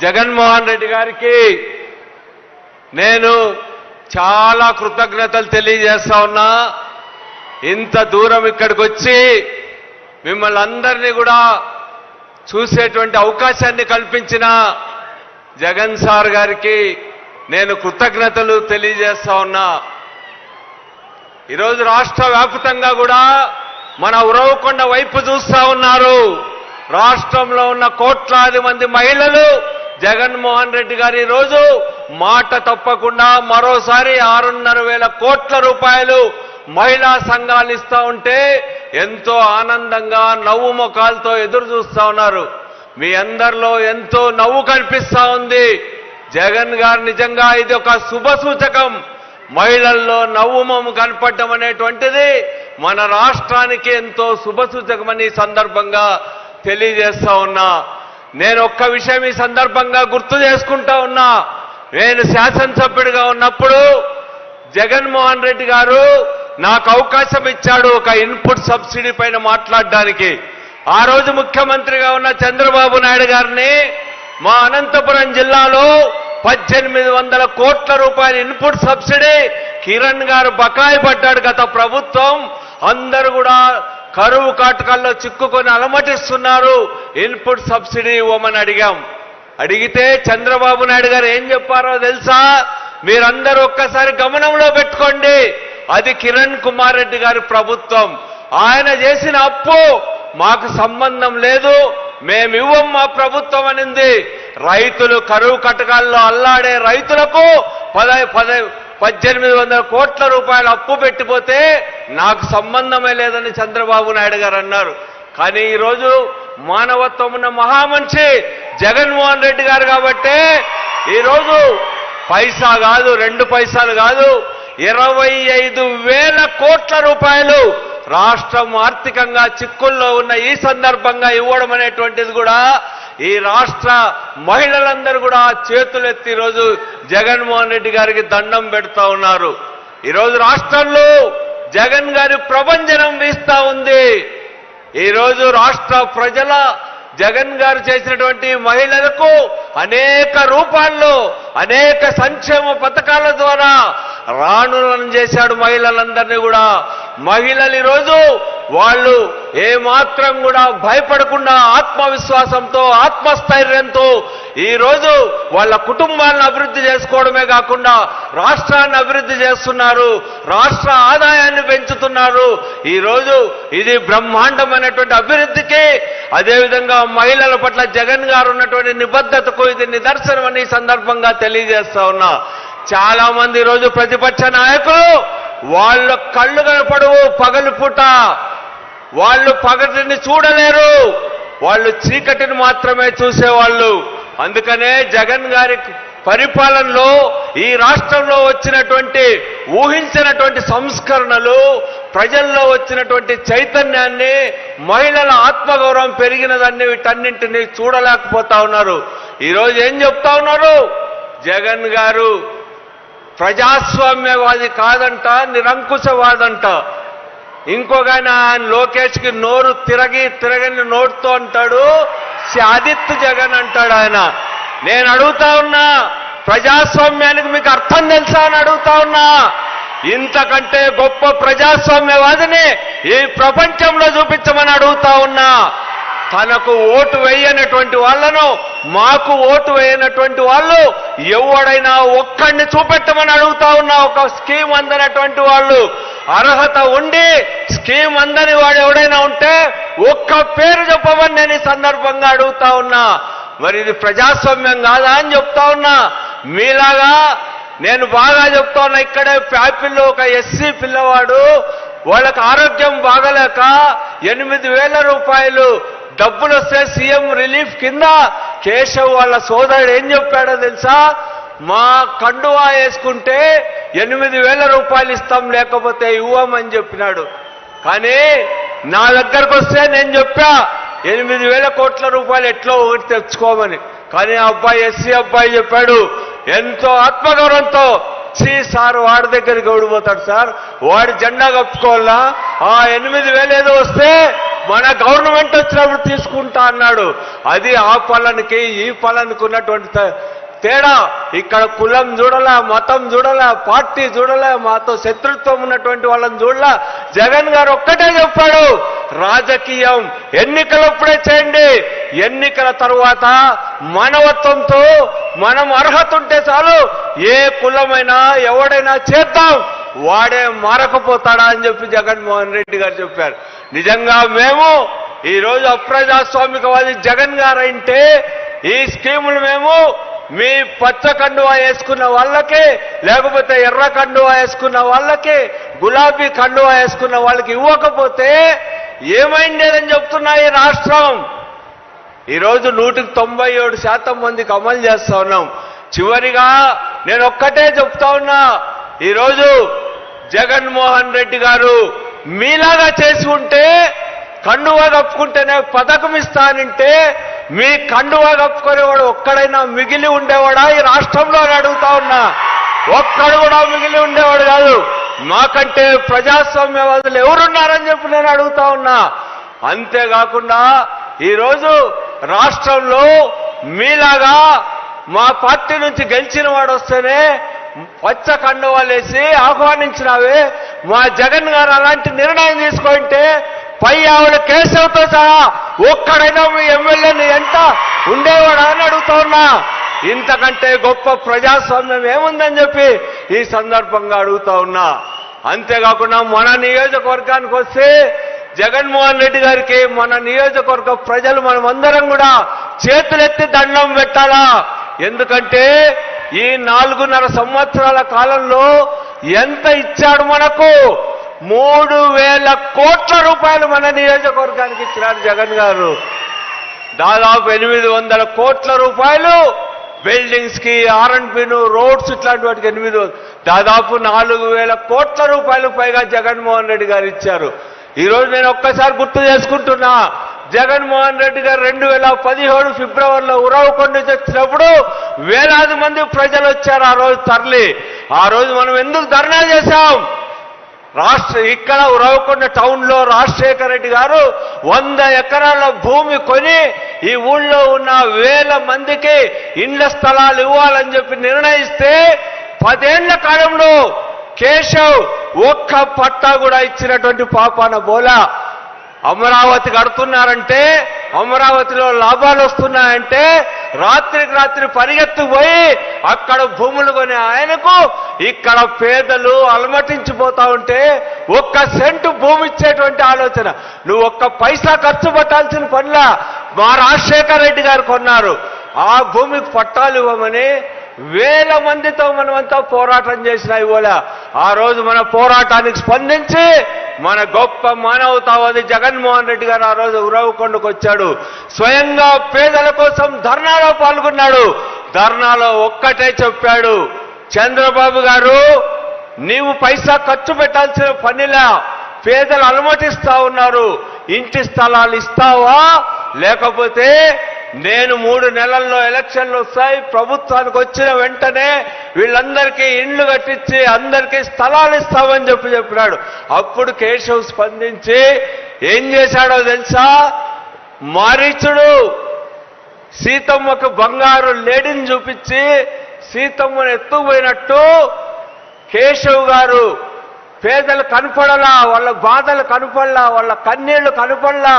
జగన్మోహన్ రెడ్డి గారికి నేను చాలా కృతజ్ఞతలు తెలియజేస్తా ఉన్నా. ఇంత దూరం ఇక్కడికి వచ్చి మిమ్మల్ని అందరినీ కూడా చూసేటువంటి అవకాశాన్ని కల్పించిన జగన్ సార్ గారికి నేను కృతజ్ఞతలు తెలియజేస్తా ఉన్నా. ఈరోజు రాష్ట్ర వ్యాప్తంగా కూడా మన ఉరవకొండ వైపు చూస్తా ఉన్నారు. రాష్ట్రంలో ఉన్న కోట్లాది మంది మహిళలు జగన్మోహన్ రెడ్డి గారు ఈరోజు రోజు మాట తప్పకుండా మరోసారి ఆరున్నర వేల కోట్ల రూపాయలు మహిళా సంఘాలు ఇస్తా ఉంటే ఎంతో ఆనందంగా నవ్వు ముఖాలతో ఎదురు చూస్తా ఉన్నారు. మీ అందరిలో ఎంతో నవ్వు కనిపిస్తా ఉంది. జగన్ గారు నిజంగా ఇది ఒక శుభ సూచకం. మహిళల్లో నవ్వుమము కనపడటం అనేటువంటిది మన రాష్ట్రానికి ఎంతో శుభసూచకమని సందర్భంగా తెలియజేస్తా ఉన్నా. నేను ఒక్క విషయం ఈ సందర్భంగా గుర్తు చేసుకుంటా ఉన్నా. నేను శాసనసభ్యుడిగా ఉన్నప్పుడు జగన్మోహన్ రెడ్డి గారు నాకు అవకాశం ఇచ్చాడు ఒక ఇన్పుట్ సబ్సిడీ పైన మాట్లాడడానికి. ఆ రోజు ముఖ్యమంత్రిగా ఉన్న చంద్రబాబు నాయుడు గారిని మా అనంతపురం జిల్లాలో పద్దెనిమిది వందల కోట్ల రూపాయల ఇన్పుట్ సబ్సిడీ కిరణ్ గారు బకాయి పడ్డాడు గత ప్రభుత్వం. అందరూ కూడా కరువు కాటకాల్లో చిక్కుకొని అలమటిస్తున్నారు. ఇన్పుట్ సబ్సిడీ ఇవ్వమని అడిగాం. అడిగితే చంద్రబాబు నాయుడు గారు ఏం చెప్పారో తెలుసా? మీరందరూ ఒక్కసారి గమనంలో పెట్టుకోండి. అది కిరణ్ కుమార్ రెడ్డి గారి ప్రభుత్వం. ఆయన చేసిన అప్పు మాకు సంబంధం లేదు. మేమివ్వం మా ప్రభుత్వం అనింది. రైతులు కరువు కటకాల్లో అల్లాడే రైతులకు పద పద పద్దెనిమిది వందల కోట్ల రూపాయలు అప్పు పెట్టిపోతే నాకు సంబంధమే లేదని చంద్రబాబు నాయుడు గారు అన్నారు. కానీ ఈరోజు మానవత్వం ఉన్న మహామనిషి జగన్మోహన్ రెడ్డి గారు కాబట్టే ఈరోజు పైసా కాదు రెండు పైసలు కాదు ఇరవై ఐదు వేల కోట్ల రూపాయలు రాష్ట్రం ఆర్థికంగా చిక్కుల్లో ఉన్న ఈ సందర్భంగా ఇవ్వడం అనేటువంటిది కూడా ఈ రాష్ట్ర మహిళలందరూ కూడా చేతులెత్తి ఈరోజు జగన్మోహన్ రెడ్డి గారికి దండం పెడతా ఉన్నారు. ఈరోజు రాష్ట్రంలో జగన్ గారి ప్రభంజనం వీస్తా ఉంది. ఈరోజు రాష్ట్ర ప్రజల జగన్ గారు చేసినటువంటి మహిళలకు అనేక రూపాల్లో అనేక సంక్షేమ పథకాల ద్వారా రాణులను చేశాడు మహిళలందరినీ కూడా. మహిళలు ఈరోజు వాళ్ళు ఏమాత్రం కూడా భయపడకుండా ఆత్మవిశ్వాసంతో ఆత్మస్థైర్యంతో ఈ రోజు వాళ్ళ కుటుంబాలను అభివృద్ధి చేసుకోవడమే కాకుండా రాష్ట్రాన్ని అభివృద్ధి చేస్తున్నారు రాష్ట్ర ఆదాయాన్ని పెంచుతున్నారు. ఈ రోజు ఇది బ్రహ్మాండమైనటువంటి అభివృద్ధికి అదేవిధంగా మహిళల పట్ల జగన్ గారు ఉన్నటువంటి నిబద్ధతకు ఇది నిదర్శనం అని ఈ సందర్భంగా తెలియజేస్తా ఉన్నా. చాలా మంది ఈరోజు రోజు ప్రతిపక్ష నాయకులు వాళ్ళ కళ్ళు కనపడవు పగలు పుట్ట వాళ్ళు పగటిని చూడలేరు. వాళ్ళు చీకటిని మాత్రమే చూసేవాళ్ళు. అందుకనే జగన్ గారి పరిపాలనలో ఈ రాష్ట్రంలో వచ్చినటువంటి ఊహించినటువంటి సంస్కరణలు ప్రజల్లో వచ్చినటువంటి చైతన్యాన్ని మహిళల ఆత్మగౌరవం పెరిగినదాన్ని వీటన్నింటినీ చూడలేకపోతా ఉన్నారు. ఈరోజు ఏం చెప్తా ఉన్నారు? జగన్ గారు ప్రజాస్వామ్యవాది కాదంట నిరంకుశవాదంట. ఇంకొక ఆయన ఆయన లోకేష్కి నోరు తిరగి తిరగని నోటుతో అంటాడు ఆదిత్య జగన్ అంటాడు ఆయన. నేను అడుగుతా ఉన్నా ప్రజాస్వామ్యానికి మీకు అర్థం తెలుసా అని అడుగుతా ఉన్నా. ఇంతకంటే గొప్ప ప్రజాస్వామ్యవాదిని ఈ ప్రపంచంలో చూపించ తనకు ఓటు వేయనటువంటి వాళ్ళను మాకు ఓటు వేయనటువంటి వాళ్ళు ఎవడైనా ఒక్కడిని చూపెట్టమని అడుగుతా ఉన్నా ఒక స్కీమ్ అందనటువంటి వాళ్ళు అర్హత ఉండి స్కీమ్ అందని వాడు ఎవడైనా ఉంటే ఒక్క పేరు చెప్పమని నేను ఈ సందర్భంగా అడుగుతా ఉన్నా. మరి ఇది ప్రజాస్వామ్యం కాదా అని చెప్తా ఉన్నా. మీలాగా నేను బాగా చెప్తా ఉన్నా ఇక్కడే ప్యాపిల్లో ఒక ఎస్సీ పిల్లవాడు వాళ్ళకి ఆరోగ్యం బాగలేక ఎనిమిది వేల రూపాయలు డబ్బులు వస్తే సీఎం రిలీఫ్ కింద కేశవ్ వాళ్ళ సోదరుడు ఏం చెప్పాడో తెలుసా? మా కండువా వేసుకుంటే ఎనిమిది వేల రూపాయలు ఇస్తాం లేకపోతే ఇవ్వమని చెప్పినాడు. కానీ నా దగ్గరకు వస్తే నేను చెప్పా ఎనిమిది వేల కోట్ల రూపాయలు ఎట్లో ఒకటి తెచ్చుకోమని. కానీ ఆ అబ్బాయి ఎస్సీ అబ్బాయి చెప్పాడు ఎంతో ఆత్మగౌరవంతో సీ సార్ వాడి దగ్గరికి ఓడిపోతాడు సార్ వాడి జెండా కప్పుకోవాలా? ఆ ఎనిమిది వేలు ఏదో వస్తే మన గవర్నమెంట్ వచ్చినప్పుడు తీసుకుంటా అన్నాడు. అది ఆ పలనికి ఈ పలనికి ఉన్నటువంటి తేడా. ఇక్కడ కులం చూడలే మతం చూడలే పార్టీ చూడలే మాతో శత్రుత్వం ఉన్నటువంటి వాళ్ళని చూడలే. జగన్ గారు ఒక్కటే చెప్పాడు రాజకీయం ఎన్నికలప్పుడే చేయండి. ఎన్నికల తరువాత మానవత్వంతో మనం అర్హత ఉంటే చాలు. ఏ కులమైనా ఎవడైనా చేద్దాం. వాడే మారకపోతాడా అని చెప్పి జగన్మోహన్ రెడ్డి గారు చెప్పారు. నిజంగా మేము ఈరోజు అప్రజాస్వామికవాది జగన్ గారు ఈ స్కీములు మేము మీ పచ్చ కండువా వేసుకున్న వాళ్ళకి లేకపోతే ఎర్ర కండువా వేసుకున్న వాళ్ళకి గులాబీ కండువా వేసుకున్న వాళ్ళకి ఇవ్వకపోతే ఏమైండేదని చెప్తున్నా ఈ రాష్ట్రం. ఈరోజు నూటికి తొంభై ఏడు శాతం మందికి అమలు చేస్తా ఉన్నాం. చివరిగా నేను ఒక్కటే చెప్తా ఉన్నా ఈరోజు జగన్మోహన్ రెడ్డి గారు మీలాగా చేసి ఉంటే కండువా కప్పుకుంటేనే పథకం ఇస్తానంటే మీ కండువా కప్పుకునేవాడు ఒక్కడైనా మిగిలి ఉండేవాడా? ఈ రాష్ట్రంలో అడుగుతా ఉన్నా. ఒక్కడు కూడా మిగిలి ఉండేవాడు కాదు. మాకంటే ప్రజాస్వామ్యవాదులు ఎవరున్నారని చెప్పి నేను అడుగుతా ఉన్నా. అంతేకాకుండా ఈరోజు రాష్ట్రంలో మీలాగా మా పార్టీ నుంచి గెలిచిన వాడు వస్తేనే పచ్చ కండువాలేసి ఆహ్వానించినావే. మా జగన్ గారు అలాంటి నిర్ణయం తీసుకుంటే పై ఆవిడ కేశవ్తో సహా ఒక్కడైనా మీ ఎమ్మెల్యేని ఎంత ఉండేవాడా అని అడుగుతా ఉన్నా. ఇంతకంటే గొప్ప ప్రజాస్వామ్యం ఏముందని చెప్పి ఈ సందర్భంగా అడుగుతా ఉన్నా. అంతేకాకుండా మన నియోజకవర్గానికి వస్తే జగన్మోహన్ రెడ్డి గారికి మన నియోజకవర్గ ప్రజలు మనమందరం కూడా చేతులెత్తి దండం పెట్టాలా? ఎందుకంటే ఈ నాలుగున్నర సంవత్సరాల కాలంలో ఎంత ఇచ్చాడు మనకు? మూడు వేల కోట్ల రూపాయలు మన నియోజకవర్గానికి ఇచ్చినారు జగన్ గారు. దాదాపు ఎనిమిది వందల కోట్ల రూపాయలు బిల్డింగ్స్కి ఆర్ఎండ్బిను రోడ్స్ ఇట్లాంటి వాటికి ఎనిమిది దాదాపు నాలుగు వేల కోట్ల రూపాయలు పైగా జగన్మోహన్ రెడ్డి గారు ఇచ్చారు. ఈరోజు నేను ఒక్కసారి గుర్తు చేసుకుంటున్నా జగన్మోహన్ రెడ్డి గారు రెండు వేల పదిహేడు ఫిబ్రవరిలో ఉరవకొండ నుంచి వచ్చినప్పుడు వేలాది మంది ప్రజలు వచ్చారు ఆ రోజు తరలి. ఆ రోజు మనం ఎందుకు ధర్నా చేశాం? రాష్ట్ర ఇక్కడ ఉరవకొండ టౌన్లో రాజశేఖర రెడ్డి గారు వంద ఎకరాల భూమి కొని ఈ ఊళ్ళో ఉన్న వేల మందికి ఇండ్ల స్థలాలు ఇవ్వాలని చెప్పి నిర్ణయిస్తే పదేళ్ళ కాలంలో కేశవ్ ఒక్క పట్టా కూడా ఇచ్చినటువంటి పాపాన బోలా. అమరావతి కడుతున్నారంటే అమరావతిలో లాభాలు వస్తున్నాయంటే రాత్రికి రాత్రి పరిగెత్తుపోయి అక్కడ భూములు కొని ఆయనకు ఇక్కడ పేదలు అలమటించిపోతా ఉంటే ఒక్క సెంటు భూమి ఇచ్చేటువంటి ఆలోచన. నువ్వు ఒక్క పైసా ఖర్చు పెట్టాల్సిన పనిలా మా రాజశేఖర రెడ్డి గారు కొన్నారు. ఆ భూమికి పట్టాలు ఇవ్వమని వేల మందితో మనమంతా పోరాటం చేసిన ఇవాళ ఆ రోజు మన పోరాటానికి స్పందించి మన గొప్ప మానవతావాది జగన్మోహన్ రెడ్డి గారు ఆ రోజు ఉరవకొండకు వచ్చాడు. స్వయంగా పేదల కోసం ధర్నాలో పాల్గొన్నాడు. ధర్నాలో ఒక్కటే చెప్పాడు. చంద్రబాబు గారు నీవు పైసా ఖర్చు పెట్టాల్సిన పనిలా పేదలు అనుమతిస్తా ఉన్నారు. ఇంటి స్థలాలు ఇస్తావా? లేకపోతే నేను మూడు నెలల్లో ఎలక్షన్లు వస్తాయి. ప్రభుత్వానికి వచ్చిన వెంటనే వీళ్ళందరికీ ఇండ్లు కట్టించి అందరికీ స్థలాలు ఇస్తామని చెప్పి చెప్పినాడు. అప్పుడు కేశవ్ స్పందించి ఏం చేశాడో తెలుసా? మారీచుడు సీతమ్మకు బంగారు లేడిని చూపించి సీతమ్మను ఎత్తుకుపోయినట్టు కేశవ్ గారు పేదలు కనపడలా వాళ్ళ బాధలు కనపడలా వాళ్ళ కన్నీళ్ళు కనపడలా